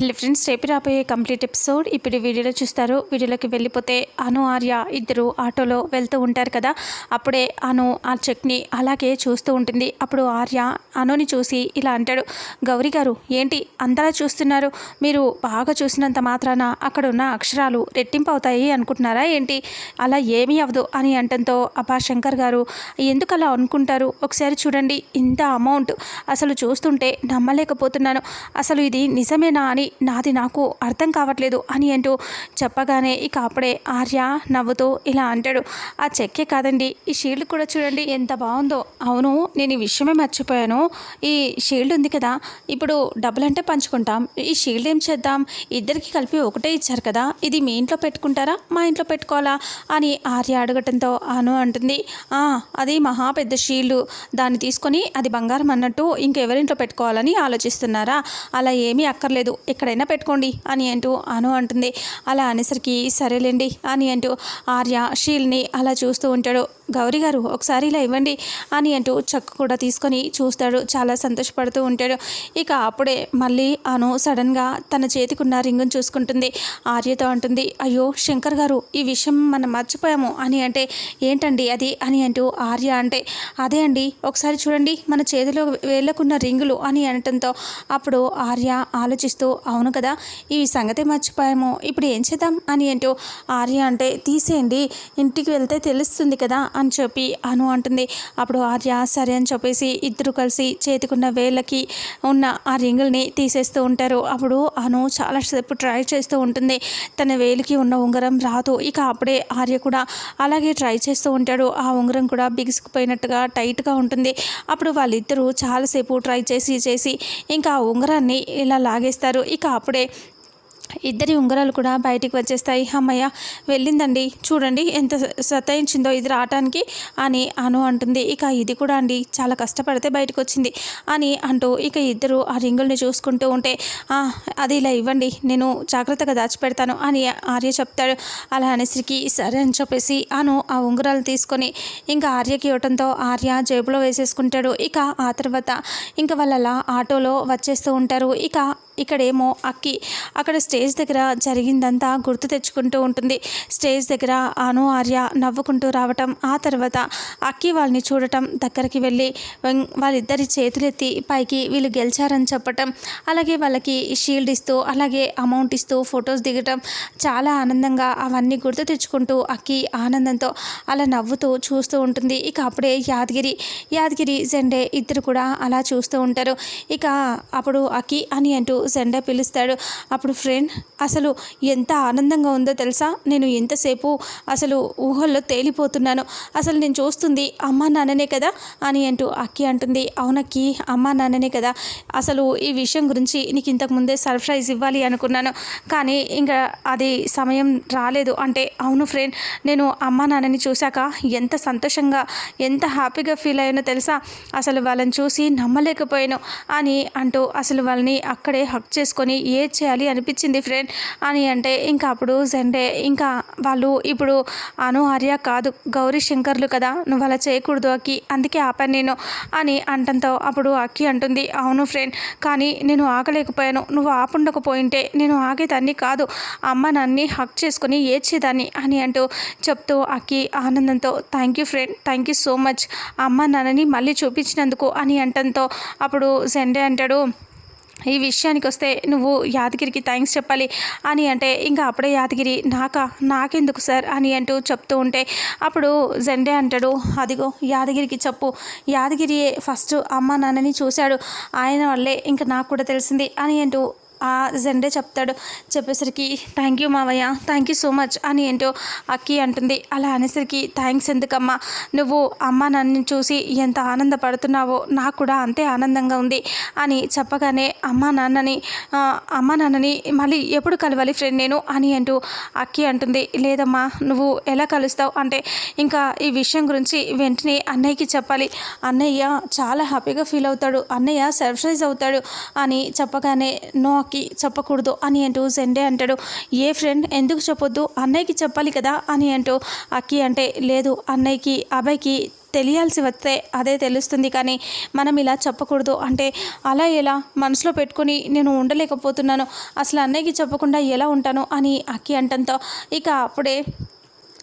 Hello friends రేపు రాబోయే complete episode ఇప్పుడు వీడియోలో చూస్తారు. వీడియోలోకి వెళ్ళిపోతే అను ఆర్య ఇద్దరు ఆటోలో వెళ్తూ ఉంటారు కదా. అప్పుడే అను ఆ చెక్ని అలాగే చూస్తూ ఉంటుంది. అప్పుడు ఆర్య అనుని చూసి ఇలా అంటాడు గౌరీ గారు ఏంటి అంతలా చూస్తున్నారు? మీరు బాగా చూసినంత మాత్రాన అక్కడ ఉన్న అక్షరాలు రెట్టింపు అవుతాయి అనుకుంటున్నారా? ఏంటి? అలా ఏమీ అవ్వదు అని అంటంతో అబ్బా శంకర్ గారు ఎందుకు అలా అనుకుంటారు? ఒకసారి చూడండి ఇంత అమౌంట్ అసలు చూస్తుంటే నమ్మలేకపోతున్నాను. అసలు ఇది నిజమేనా? అని నాది నాకు అర్థం కావట్లేదు అని అంటూ చెప్పగానే ఇక అప్పుడే ఆర్య నవ్వుతూ ఇలా అంటాడు ఆ చెక్కే కాదండి ఈ షీల్డ్ కూడా చూడండి ఎంత బాగుందో. అవును నేను ఈ విషయమే మర్చిపోయాను. ఈ షీల్డ్ ఉంది కదా ఇప్పుడు డబ్బులంటే పంచుకుంటాం. ఈ షీల్డ్ ఏం చేద్దాం? ఇద్దరికి కలిపి ఒకటే ఇచ్చారు కదా ఇది మీ ఇంట్లో పెట్టుకుంటారా? మా ఇంట్లో పెట్టుకోవాలా? అని ఆర్య అడగటంతో అను అంటుంది అది మహా పెద్ద షీల్డ్. దాన్ని తీసుకొని అది బంగారం అన్నట్టు ఇంకెవరింట్లో పెట్టుకోవాలని ఆలోచిస్తున్నారా? అలా ఏమీ అక్కర్లేదు. ఎక్కడైనా పెట్టుకోండి అని అంటూ అను అంటుంది. అలా అనేసరికి సరేలేండి అని అంటూ ఆర్య షీల్ని అలా చూస్తూ ఉంటాడు. గౌరీ గారు ఒకసారి ఇలా ఇవ్వండి అని అంటూ చక్కు కూడా తీసుకొని చూస్తాడు. చాలా సంతోషపడుతూ ఉంటాడు. ఇక అప్పుడే మళ్ళీ అను సడన్గా తన చేతికున్న రింగును చూసుకుంటుంది. ఆర్యతో అంటుంది అయ్యో శంకర్ గారు ఈ విషయం మనం మర్చిపోయాము అని అంటే ఏంటండి అది? అని అంటూ ఆర్య అంటే అదే అండి ఒకసారి చూడండి మన చేతిలో వేళ్ళకున్న రింగులు అని అనటంతో అప్పుడు ఆర్య ఆలోచిస్తూ అవును కదా ఈ సంగతి మర్చిపోయాము. ఇప్పుడు ఏం చేద్దాం? అని ఏంటో ఆర్య అంటే తీసేయండి ఇంటికి వెళ్తే తెలుస్తుంది కదా అని చెప్పి అను అంటుంది. అప్పుడు ఆర్య సరే అని చెప్పేసి ఇద్దరు కలిసి చేతికున్న వేళ్ళకి ఉన్న ఆ రింగుల్ని తీసేస్తూ ఉంటారు. అప్పుడు అను చాలాసేపు ట్రై చేస్తూ ఉంటుంది. తన వేలికి ఉన్న ఉంగరం రాదు. ఇక అప్పుడే ఆర్య కూడా అలాగే ట్రై చేస్తూ ఉంటాడు. ఆ ఉంగరం కూడా బిగుసుకుపోయినట్టుగా టైట్గా ఉంటుంది. అప్పుడు వాళ్ళిద్దరూ చాలాసేపు ట్రై చేసి చేసి ఇంకా ఆ ఉంగరాన్ని ఇలా లాగేస్తారు. ఇక అప్పుడే ఇద్దరి ఉంగరాలు కూడా బయటికి వచ్చేస్తాయి. అమ్మయ్య వెళ్ళిందండి. చూడండి ఎంత సతాయించిందో ఇది రావటానికి అని అను అంటుంది. ఇక ఇది కూడా అండి చాలా కష్టపడితే బయటకు వచ్చింది అని అంటూ ఇక ఇద్దరు ఆ రింగుల్ని చూసుకుంటూ ఉంటే "ఆ, అది ఇలా ఇవ్వండి నేను జాగ్రత్తగా దాచిపెడతాను అని ఆర్య చెప్తాడు. అలా అనేసరికి సరే అని చెప్పేసి అను ఆ ఉంగరాలు తీసుకొని ఇంకా ఆర్యకి ఇవ్వటంతో ఆర్య జేబులో వేసేసుకుంటాడు. ఇక ఆ తర్వాత ఇంకా వాళ్ళు అలా ఆటోలో వచ్చేస్తూ ఉంటారు. ఇక ఇక్కడేమో అక్కి. అక్కడ స్టేజ్ దగ్గర జరిగిందంతా గుర్తు తెచ్చుకుంటూ ఉంటుంది. స్టేజ్ దగ్గర అను ఆర్య నవ్వుకుంటూ రావటం ఆ తర్వాత అక్కి వాళ్ళని చూడటం దగ్గరికి వెళ్ళి వాళ్ళిద్దరి చేతులెత్తి పైకి వీళ్ళు గెలిచారని చెప్పటం అలాగే వాళ్ళకి షీల్డ్ ఇస్తూ అలాగే అమౌంట్ ఇస్తూ ఫొటోస్ దిగటం చాలా ఆనందంగా అవన్నీ గుర్తు తెచ్చుకుంటూ అక్కి ఆనందంతో అలా నవ్వుతూ చూస్తూ ఉంటుంది. ఇక అప్పుడే యాదగిరి యాదగిరి జెండే ఇద్దరు కూడా అలా చూస్తూ ఉంటారు. ఇక అప్పుడు అకి అని అంటూ సెండ పిలుస్తాడు. అప్పుడు ఫ్రెండ్ అసలు ఎంత ఆనందంగా ఉందో తెలుసా? నేను ఎంతసేపు అసలు ఊహల్లో తేలిపోతున్నాను. అసలు నేను చూస్తుంది అమ్మా నాన్ననే కదా? అని అంటూ అక్కి అంటుంది. అవునక్కి అమ్మా నాన్ననే కదా. అసలు ఈ విషయం గురించి నీకు ఇంతకుముందే సర్ప్రైజ్ ఇవ్వాలి అనుకున్నాను. కానీ ఇంకా అది సమయం రాలేదు. అంటే అవును ఫ్రెండ్ నేను అమ్మా నాన్నని చూశాక ఎంత సంతోషంగా ఎంత హ్యాపీగా ఫీల్ అయ్యానో తెలుసా? అసలు వాళ్ళని చూసి నమ్మలేకపోయాను అని అంటూ అసలు వాళ్ళని అక్కడే హక్ చేసుకొని ఏ చేయాలి అనిపించింది ఫ్రెండ్ అని అంటే ఇంకా అప్పుడు జెండే ఇంకా వాళ్ళు ఇప్పుడు అను ఆర్య కాదు గౌరీ శంకర్లు కదా నువ్వు అలా చేయకూడదు అక్కి అందుకే ఆపాను నేను అని అంటంతో అప్పుడు అక్కి అంటుంది అవును ఫ్రెండ్ కానీ నేను ఆగలేకపోయాను. నువ్వు ఆపుండకపోయింటే నేను ఆగేదాన్ని కాదు. అమ్మ నన్ని హక్ చేసుకొని ఏడ్చేదాన్ని అని అంటూ చెప్తూ అక్కి ఆనందంతో thank you friend thank you so much అమ్మ నాన్నని మళ్ళీ చూపించినందుకు అని అంటంతో అప్పుడు జెండే అంటాడు ఈ విషయానికి వస్తే నువ్వు యాదగిరికి థ్యాంక్స్ చెప్పాలి అని అంటే ఇంకా అప్పుడే యాదగిరి నాకా? నాకెందుకు సార్? అని అంటూ చెప్తూ ఉంటే అప్పుడు జెండే అంటాడు అదిగో యాదగిరికి చెప్పు. యాదగిరియే ఫస్ట్ అమ్మ నాన్నని చూశాడు. ఆయన వల్లే ఇంకా నాకు కూడా తెలిసింది అని అంటూ ఆ జెండే చెప్తాడు. చెప్పేసరికి థ్యాంక్ యూ మావయ్య థ్యాంక్ యూ సో మచ్ అని ఏంటో అక్కి అంటుంది. అలా అనేసరికి థ్యాంక్స్ ఎందుకమ్మా? నువ్వు అమ్మ నన్ను చూసి ఎంత ఆనందపడుతున్నావో నాకు కూడా అంతే ఆనందంగా ఉంది అని చెప్పగానే అమ్మ నాన్నని అమ్మ నాన్నని మళ్ళీ ఎప్పుడు కలవాలి ఫ్రెండ్ నేను? అని అంటూ అక్కి అంటుంది. లేదమ్మా నువ్వు ఎలా కలుస్తావు? అంటే ఇంకా ఈ విషయం గురించి వెంటనే అన్నయ్యకి చెప్పాలి. అన్నయ్య చాలా హ్యాపీగా ఫీల్ అవుతాడు. అన్నయ్య సర్ప్రైజ్ అవుతాడు అని చెప్పగానే నో అక్కి చెప్పకూడదు అని అంటూ సెండే అంటాడు. ఏ ఫ్రెండ్ ఎందుకు చెప్పొద్దు? అన్నయ్యకి చెప్పాలి కదా అని అంటూ అక్కి అంటే లేదు అన్నయ్యకి అబ్బాయికి తెలియాల్సి వస్తే అదే తెలుస్తుంది కానీ మనం ఇలా చెప్పకూడదు అంటే అలా ఎలా? మనసులో పెట్టుకొని నేను ఉండలేకపోతున్నాను. అసలు అన్నయ్యకి చెప్పకుండా ఎలా ఉంటాను? అని అక్కి అంటంతో ఇక అప్పుడే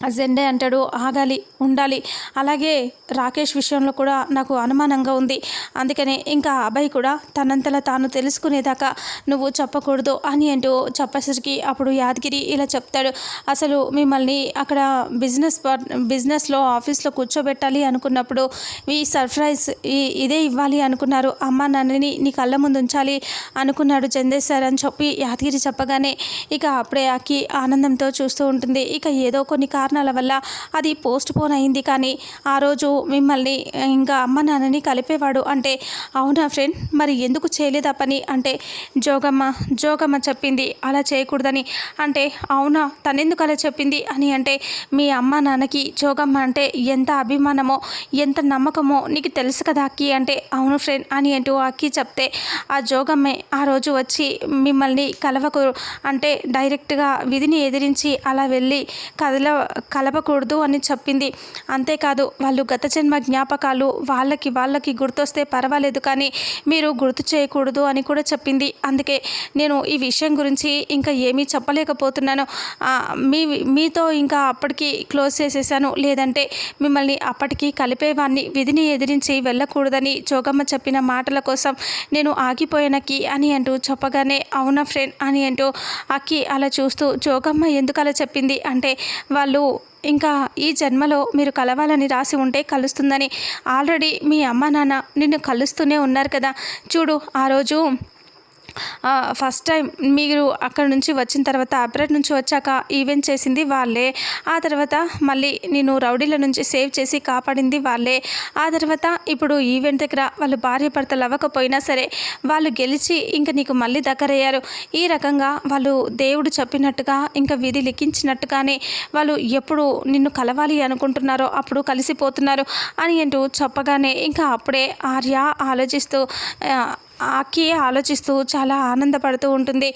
జెండే అంటాడు ఆగాలి ఉండాలి. అలాగే రాకేష్ విషయంలో కూడా నాకు అనుమానంగా ఉంది. అందుకనే ఇంకా అబ్బాయి కూడా తనంతలా తాను తెలుసుకునేదాకా నువ్వు చెప్పకూడదు అని అంటూ చెప్పేసరికి అప్పుడు యాదగిరి ఇలా చెప్తాడు. అసలు మిమ్మల్ని అక్కడ బిజినెస్ బిజినెస్లో ఆఫీస్లో కూర్చోబెట్టాలి అనుకున్నప్పుడు ఈ సర్ప్రైజ్ ఈ ఇదే ఇవ్వాలి అనుకున్నారు. అమ్మ నాన్నని నీ కళ్ళ ముందు ఉంచాలి అనుకున్నాడు చందేశ్ సార్ అని చెప్పి యాదగిరి చెప్పగానే ఇక అప్పుడే ఆకి ఆనందంతో చూస్తూ ఉంటుంది. ఇక ఏదో కొన్ని కారణాల వల్ల అది పోస్ట్ పోన్ అయింది. కానీ ఆ రోజు మిమ్మల్ని ఇంకా అమ్మ నాన్నని కలిపేవాడు అంటే అవునా ఫ్రెండ్? మరి ఎందుకు చేయలేదా పని? అంటే జోగమ్మ జోగమ్మ చెప్పింది అలా చేయకూడదని. అంటే అవునా తనెందుకు అలా చెప్పింది? అని అంటే మీ అమ్మ నాన్నకి జోగమ్మ అంటే ఎంత అభిమానమో ఎంత నమ్మకమో నీకు తెలుసు కదా అక్కి? అంటే అవును ఫ్రెండ్ అని అంటూ అక్కి చెప్తే ఆ జోగమ్మే ఆ రోజు వచ్చి మిమ్మల్ని కలవకు అంటే డైరెక్ట్గా విధిని ఎదిరించి అలా వెళ్ళి కదల కలపకూడదు అని చెప్పింది. అంతేకాదు వాళ్ళు గత జన్మ జ్ఞాపకాలు వాళ్ళకి వాళ్ళకి గుర్తొస్తే పర్వాలేదు కానీ మీరు గుర్తు చేయకూడదు అని కూడా చెప్పింది. అందుకే నేను ఈ విషయం గురించి ఇంకా ఏమీ చెప్పలేకపోతున్నాను. మీ మీతో ఇంకా అప్పటికి క్లోజ్ చేసేసాను. లేదంటే మిమ్మల్ని అప్పటికి కలిపేవాన్ని విధిని ఎదిరించి వెళ్ళకూడదని జోగమ్మ చెప్పిన మాటల కోసం నేను ఆగిపోయానకి అని అంటూ చెప్పగానే అవునా ఫ్రెండ్ అని అంటూ అక్కి అలా చూస్తూ జోగమ్మ ఎందుకు అలా చెప్పింది? అంటే వాళ్ళు ఇంకా ఈ జన్మలో మీరు కలవాలని రాసి ఉంటే కలుస్తుందని. ఆల్రెడీ మీ అమ్మ నాన్న నిన్ను కలుస్తూనే ఉన్నారు కదా. చూడు ఆ రోజు ఫస్ట్ టైం మీరు అక్కడ నుంచి వచ్చిన తర్వాత అబ్రాడ్ నుంచి వచ్చాక ఈవెంట్ చేసింది వాళ్ళే. ఆ తర్వాత మళ్ళీ నేను రౌడీల నుంచి సేవ్ చేసి కాపాడింది వాళ్ళే. ఆ తర్వాత ఇప్పుడు ఈవెంట్ దగ్గర వాళ్ళు భార్య భర్తలు అవ్వకపోయినా సరే వాళ్ళు గెలిచి ఇంకా నీకు మళ్ళీ దగ్గరయ్యారు. ఈ రకంగా వాళ్ళు దేవుడు చెప్పినట్టుగా ఇంకా విధి లిఖించినట్టుగానే వాళ్ళు ఎప్పుడు నిన్ను కలవాలి అనుకుంటున్నారో అప్పుడు కలిసిపోతున్నారు అని అంటూ చెప్పగానే ఇంకా అప్పుడే ఆర్య ఆలోచిస్తూ ఆకి ఆలోచిస్తూ చాలా ఆనందపడుతూ ఉంటుంది.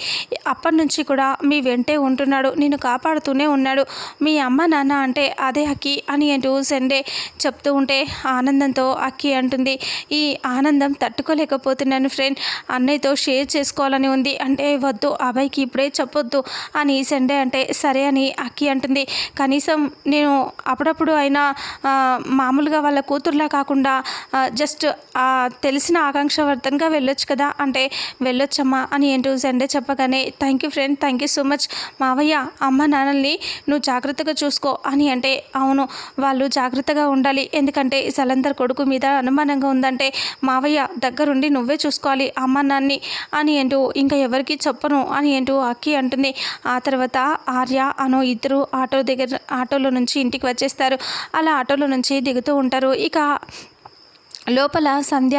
అప్పటి నుంచి కూడా మీ వెంటే ఉంటున్నాడు. నేను కాపాడుతూనే ఉన్నాడు. మీ అమ్మ నాన్న అంటే అదే అక్కి అని అంటూ సండే చెప్తూ ఉంటే ఆనందంతో అక్కి అంటుంది. ఈ ఆనందం తట్టుకోలేకపోతున్నాను ఫ్రెండ్. అన్నయ్యతో షేర్ చేసుకోవాలని ఉంది. అంటే వద్దు అబ్బాయికి ఇప్పుడే చెప్పొద్దు అని సండే అంటే సరే అని అక్కి అంటుంది. కనీసం నేను అప్పుడప్పుడు అయినా మామూలుగా వాళ్ళ కూతుర్లా కాకుండా జస్ట్ తెలిసిన ఆకాంక్షవర్ధన్గా వెళ్ళొచ్చు కదా? అంటే వెళ్ళొచ్చమ్మా అని ఏంటూ సండే చెప్పగానే thank you friend thank you so much మావయ్య అమ్మ నాన్నల్ని నువ్వు జాగ్రత్తగా చూసుకో అని అంటే అవును వాళ్ళు జాగ్రత్తగా ఉండాలి. ఎందుకంటే సలందర్ కొడుకు మీద అనుమానంగా ఉందంటే మావయ్య దగ్గరుండి నువ్వే చూసుకోవాలి అమ్మ నాన్ని అని అంటూ ఇంకా ఎవరికి చెప్పను అని ఏంటూ అక్కి అంటుంది. ఆ తర్వాత ఆర్య అను ఇద్దరు ఆటో దగ్గర ఆటోలో నుంచి ఇంటికి వచ్చేస్తారు. అలా ఆటోలో నుంచి దిగుతూ ఉంటారు. ఇక లోపల సంధ్య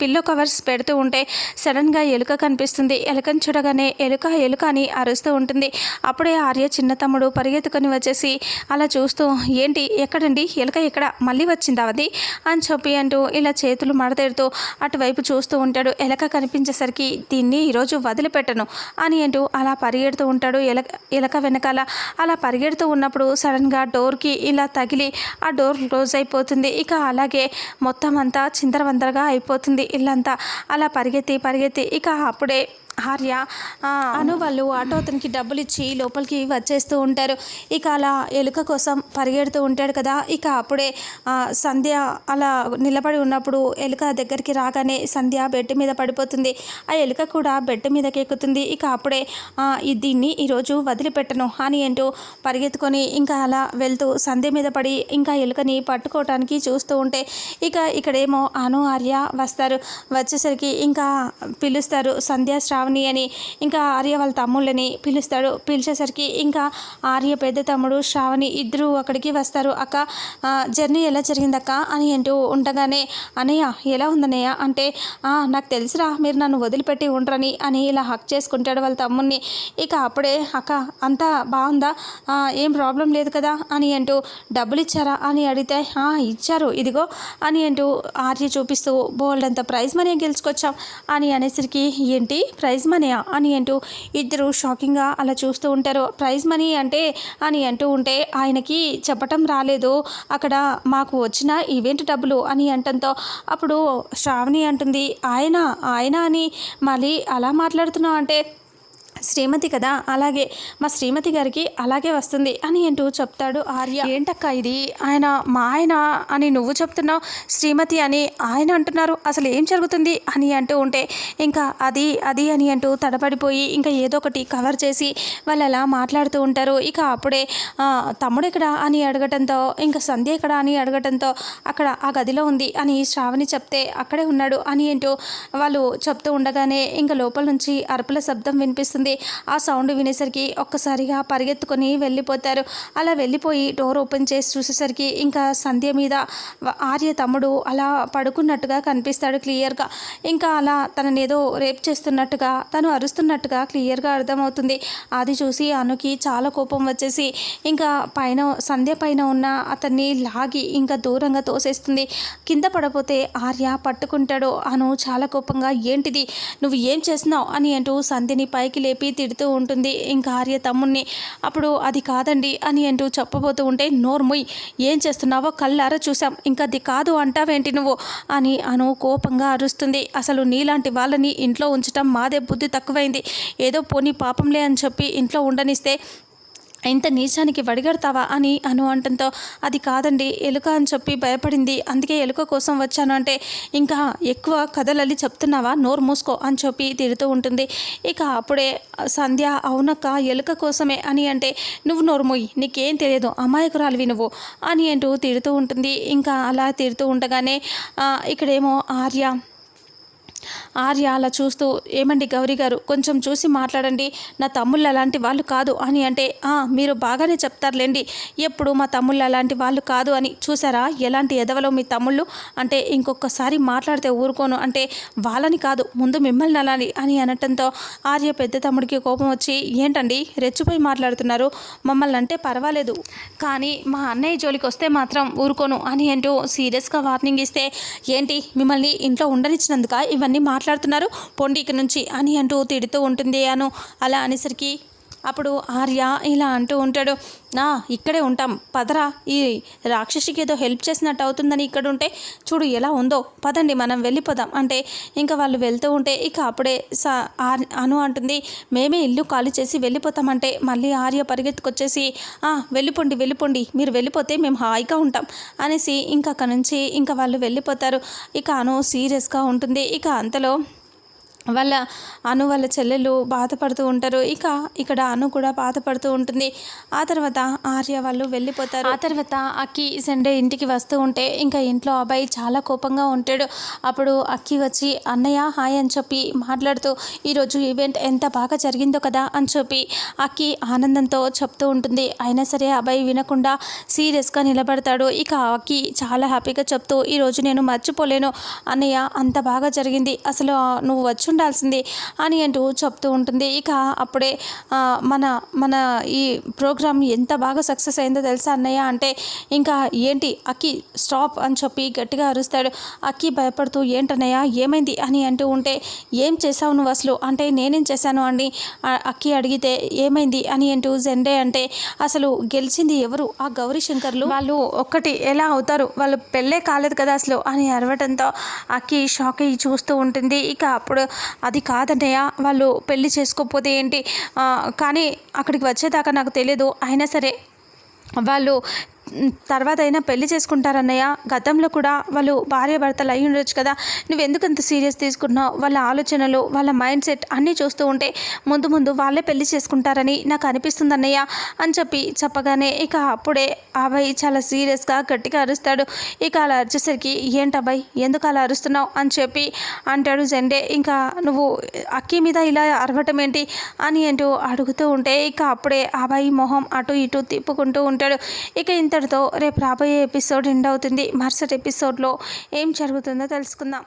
పిల్లో కవర్స్ పెడుతూ ఉంటే సడన్గా ఎలుక కనిపిస్తుంది. ఎలుకని చూడగానే ఎలుక ఎలుక అని అరుస్తూ ఉంటుంది. అప్పుడే ఆర్య చిన్న తమ్ముడు పరిగెత్తుకొని వచ్చేసి అలా చూస్తూ ఏంటి ఎక్కడండి? ఎలుక ఎక్కడ? మళ్ళీ వచ్చిందా అది? అని చెప్పి అంటూ ఇలా చేతులు మడతెడుతూ అటువైపు చూస్తూ ఉంటాడు. ఎలక కనిపించేసరికి దీన్ని ఈరోజు వదిలిపెట్టను అని అంటూ అలా పరిగెడుతూ ఉంటాడు. ఎలక ఎలక వెనకాల అలా పరిగెడుతూ ఉన్నప్పుడు సడన్గా డోర్కి ఇలా తగిలి ఆ డోర్ క్లోజ్ అయిపోతుంది. ఇక అలాగే మొత్తం అంతా చిందరవందరగా అయిపోతుంది. ఇల్లంతా అలా పరిగెత్తి పరిగెత్తి ఇక అప్పుడే ఆర్య అను వాళ్ళు ఆటో అతనికి డబ్బులు ఇచ్చి లోపలికి వచ్చేస్తూ ఉంటారు. ఇక అలా ఎలుక కోసం పరిగెడుతూ ఉంటాడు కదా. ఇక అప్పుడే సంధ్య అలా నిలబడి ఉన్నప్పుడు ఎలుక దగ్గరికి రాగానే సంధ్య బెడ్ మీద పడిపోతుంది. ఆ ఎలుక కూడా బెడ్ మీదకి ఎక్కుతుంది. ఇక అప్పుడే దీన్ని ఈరోజు వదిలిపెట్టను అని ఏంటో పరిగెత్తుకొని ఇంకా అలా వెళ్తూ సంధ్య మీద పడి ఇంకా ఎలుకని పట్టుకోవటానికి చూస్తూ ఉంటే ఇక ఇక్కడేమో అను ఆర్య వస్తారు. వచ్చేసరికి ఇంకా పిలుస్తారు. సంధ్యా శ్రావ శ్రావణి అని ఇంకా ఆర్య వాళ్ళ తమ్ముళ్ళని పిలుస్తాడు. పిలిచేసరికి ఇంకా ఆర్య పెద్ద తమ్ముడు శ్రావణి ఇద్దరు అక్కడికి వస్తారు. అక్క జర్నీ ఎలా జరిగిందక్క? అని అంటూ ఉండగానే అనయ్య ఎలా ఉందనయ్య అంటే నాకు తెలుసురా మీరు నన్ను వదిలిపెట్టి ఉండరని అని ఇలా హక్ చేసుకుంటాడు వాళ్ళ తమ్ముడిని ఇక అప్పుడే అక్క అంతా బాగుందా? ఏం ప్రాబ్లం లేదు కదా? అని అంటూ డబ్బులు ఇచ్చారా? అని అడిగితే ఇచ్చారు ఇదిగో అని అంటూ ఆర్య చూపిస్తూ బోల్డ్ అంత ప్రైజ్ మనీ గెలుచుకొచ్చాం అని అనేసరికి ఏంటి ప్రైజ్ ప్రైజ్ మనీయా అని అంటూ ఇద్దరు షాకింగ్గా అలా చూస్తూ ఉంటారు. ప్రైజ్ మనీ అంటే అని అంటూ ఉంటే ఆయనకి చెప్పటం రాలేదు. అక్కడ మాకు వచ్చిన ఈవెంట్ డబ్బులు అని అంటంతో అప్పుడు శ్రావణి అంటుంది ఆయన ఆయన అని మళ్ళీ అలా మాట్లాడుతున్నావు అంటే శ్రీమతి కదా అలాగే మా శ్రీమతి గారికి అలాగే వస్తుంది అని అంటూ చెప్తాడు ఆర్య. ఏంటక్క ఇది? ఆయన మా ఆయన అని నువ్వు చెప్తున్నావు శ్రీమతి అని ఆయన అంటున్నారు అసలు ఏం జరుగుతుంది అని అంటూ ఉంటే ఇంకా అది అది అని అంటూ తడబడిపోయి ఇంకా ఏదో ఒకటి కవర్ చేసి వాళ్ళు అలా మాట్లాడుతూ ఉంటారు. ఇక అప్పుడే తమ్ముడు ఇక్కడ అని అడగటంతో ఇంకా సంధ్య ఇక్కడ అని అడగటంతో అక్కడ ఆ గదిలో ఉంది అని శ్రావణి చెప్తే అక్కడే ఉన్నాడు అని అంటూ వాళ్ళు చెప్తూ ఉండగానే ఇంకా లోపల నుంచి అరుపుల శబ్దం వినిపిస్తుంది. ఆ సౌండ్ వినేసరికి ఒక్కసారిగా పరిగెత్తుకొని వెళ్ళిపోతారు. అలా వెళ్ళిపోయి డోర్ ఓపెన్ చేసి చూసేసరికి ఇంకా సంధ్య మీద ఆర్య తమ్ముడు అలా పడుకున్నట్టుగా కనిపిస్తాడు క్లియర్గా. ఇంకా అలా తనని ఏదో రేప్ చేస్తున్నట్టుగా తను అరుస్తున్నట్టుగా క్లియర్గా అర్థమవుతుంది. అది చూసి అనుకి చాలా కోపం వచ్చేసి ఇంకా పైన సంధ్య పైన ఉన్న అతన్ని లాగి ఇంకా దూరంగా తోసేస్తుంది. కింద పడపోతే ఆర్య పట్టుకుంటాడు. అను చాలా కోపంగా ఏంటిది? నువ్వు ఏం చేస్తున్నావు? అని అంటూ సంధ్యని పైకి లేపి తిడుతూ ఉంటుంది. ఇంకా ఆర్య తమ్ముణ్ణి? అప్పుడు అది కాదండి అని అంటూ చెప్పబోతూ ఉంటే నోర్ముయ్ ఏం చేస్తున్నావో కళ్ళారా చూసాం ఇంకా అది కాదు అంటావేంటి నువ్వు? అని అను కోపంగా అరుస్తుంది. అసలు నీలాంటి వాళ్ళని ఇంట్లో ఉంచటం మాదే బుద్ధి తక్కువైంది. ఏదో పోనీ పాపంలే అని చెప్పి ఇంట్లో ఉండనిస్తే ఇంత నీచానికి వడిగడతావా అని అను అంటంతో అది కాదండి ఎలుక అని చెప్పి భయపడింది. అందుకే ఎలుక కోసం వచ్చాను అంటే ఇంకా ఎక్కువ కథలల్లి చెప్తున్నావా? నోరు మూసుకో అని చెప్పి తిడుతూ ఉంటుంది. ఇక అప్పుడే సంధ్య అవునక్క ఎలుక కోసమే అని అంటే నువ్వు నోరు మొయ్యి నీకేం తెలియదు అమాయకురాలివి నువ్వు అని అంటూ తిడుతూ ఉంటుంది. ఇంకా అలా తిడుతూ ఉండగానే ఇక్కడేమో ఆర్య ఆర్య అలా చూస్తూ ఏమండి గౌరీ గారు కొంచెం చూసి మాట్లాడండి. నా తమ్ముళ్ళు అలాంటి వాళ్ళు కాదు అని అంటే మీరు బాగానే చెప్తారులేండి. ఎప్పుడు మా తమ్ముళ్ళు అలాంటి వాళ్ళు కాదు అని చూసారా? ఎలాంటి ఎదవలో మీ తమ్ముళ్ళు? అంటే ఇంకొకసారి మాట్లాడితే ఊరుకోను. అంటే వాళ్ళని కాదు ముందు మిమ్మల్ని అలాని అని అనటంతో ఆర్య పెద్ద తమ్ముడికి కోపం వచ్చి ఏంటండి రెచ్చిపోయి మాట్లాడుతున్నారు. మమ్మల్ని అంటే పర్వాలేదు. కానీ మా అన్నయ్య జోలికి వస్తే మాత్రం ఊరుకోను అని అంటూ సీరియస్గా వార్నింగ్ ఇస్తే ఏంటి మిమ్మల్ని ఇంట్లో ఉండనిచ్చినందుక? ఇవన్నీ మాట్లాడుతున్నారు. పొండి ఇక నుంచి అని అంటూ తిడుతూ ఉంటుంది అను అలా అనేసరికి అప్పుడు ఆర్య ఇలా అంటూ ఉంటాడు నా ఇక్కడే ఉంటాం. పదరా ఈ రాక్షసికి ఏదో హెల్ప్ చేసినట్టు అవుతుందని ఇక్కడ ఉంటే చూడు ఎలా ఉందో. పదండి మనం వెళ్ళిపోదాం. అంటే ఇంకా వాళ్ళు వెళ్తూ ఉంటే ఇక అప్పుడే స ఆర్- అను అంటుంది మేమే ఇల్లు ఖాళీ చేసి వెళ్ళిపోతామంటే మళ్ళీ ఆర్య పరిగెత్తుకొచ్చేసి వెళ్ళిపోండి వెళ్ళిపోండి. మీరు వెళ్ళిపోతే మేము హాయిగా ఉంటాం. అనేసి ఇంకా అక్కడ నుంచి ఇంకా వాళ్ళు వెళ్ళిపోతారు. ఇక అను సీరియస్గా ఉంటుంది. ఇక అంతలో వాళ్ళ అను వాళ్ళ చెల్లెలు బాధపడుతూ ఉంటారు. ఇక ఇక్కడ అను కూడా బాధపడుతూ ఉంటుంది. ఆ తర్వాత ఆర్య వాళ్ళు వెళ్ళిపోతారు. ఆ తర్వాత అక్కి సండే ఇంటికి వస్తూ ఉంటే ఇంకా ఇంట్లో అబ్బాయి చాలా కోపంగా ఉంటాడు. అప్పుడు అక్కి వచ్చి అన్నయ్య హాయ్ అని చెప్పి మాట్లాడుతూ ఈరోజు ఈవెంట్ ఎంత బాగా జరిగిందో కదా అని చెప్పి అక్కి ఆనందంతో చెప్తూ ఉంటుంది. అయినా సరే అబ్బాయి వినకుండా సీరియస్గా నిలబడతాడు. ఇక అక్కి చాలా హ్యాపీగా చెప్తూ ఈరోజు నేను మర్చిపోలేను. అన్నయ్య అంత బాగా జరిగింది. అసలు నువ్వు వచ్చి ఉండాల్సింది అని అంటూ చెప్తూ ఉంటుంది. ఇక అప్పుడే మన మన ఈ ప్రోగ్రామ్ ఎంత బాగా సక్సెస్ అయిందో తెలుసా అన్నయ్య? అంటే ఇంకా ఏంటి అక్కి స్టాప్ అని చెప్పి గట్టిగా అరుస్తాడు. అక్కి భయపడుతూ ఏంటన్నయ్య ఏమైంది? అని అంటూ ఉంటే ఏం చేసావు నువ్వు అసలు? అంటే నేనేం చేశాను అని అక్కి అడిగితే ఏమైంది? అని అంటూ జెండే అంటే అసలు గెలిచింది ఎవరు? ఆ గౌరీ శంకర్లు వాళ్ళు ఒక్కటి ఎలా అవుతారు? వాళ్ళు పెళ్ళే కాలేదు కదా అసలు అని అరవటంతో అక్కి షాక్ అయ్యి చూస్తూ ఉంటుంది. ఇక అప్పుడు అది కాదన్నయ్య వాళ్ళు పెళ్ళి చేసుకోకపోతే ఏంటి? కానీ అక్కడికి వచ్చేదాకా నాకు తెలియదు అయినా సరే వాళ్ళు తర్వాత అయినా పెళ్ళి చేసుకుంటారన్నయ్య. గతంలో కూడా వాళ్ళు భార్య భర్తలు అయి ఉండొచ్చు కదా. నువ్వు ఎందుకు అంత సీరియస్ తీసుకున్నావు వాళ్ళ ఆలోచనలు వాళ్ళ మైండ్ సెట్ అన్నీ చూస్తూ ఉంటే ముందు ముందు వాళ్ళే పెళ్ళి చేసుకుంటారని నాకు అనిపిస్తుంది అన్నయ్య అని చెప్పి చెప్పగానే ఇక అప్పుడే అబ్బాయి చాలా సీరియస్గా గట్టిగా అరుస్తాడు. ఇక అలా అరిచేసరికి ఏంటబ్బాయి ఎందుకు అలా అరుస్తున్నావు? అని చెప్పి అంటాడు జెండే. ఇంకా నువ్వు అక్కి మీద ఇలా అరవటం ఏంటి? అని అంటూ అడుగుతూ ఉంటే ఇక అప్పుడే అబ్బాయి మొహం అటు ఇటు తిప్పుకుంటూ ఉంటాడు. ఇక ఇంత ఇంతటితో రేపు రాబోయే ఎపిసోడ్ ఎండ్ అవుతుంది. మరుసటి ఎపిసోడ్లో ఏం జరుగుతుందో తెలుసుకుందాం.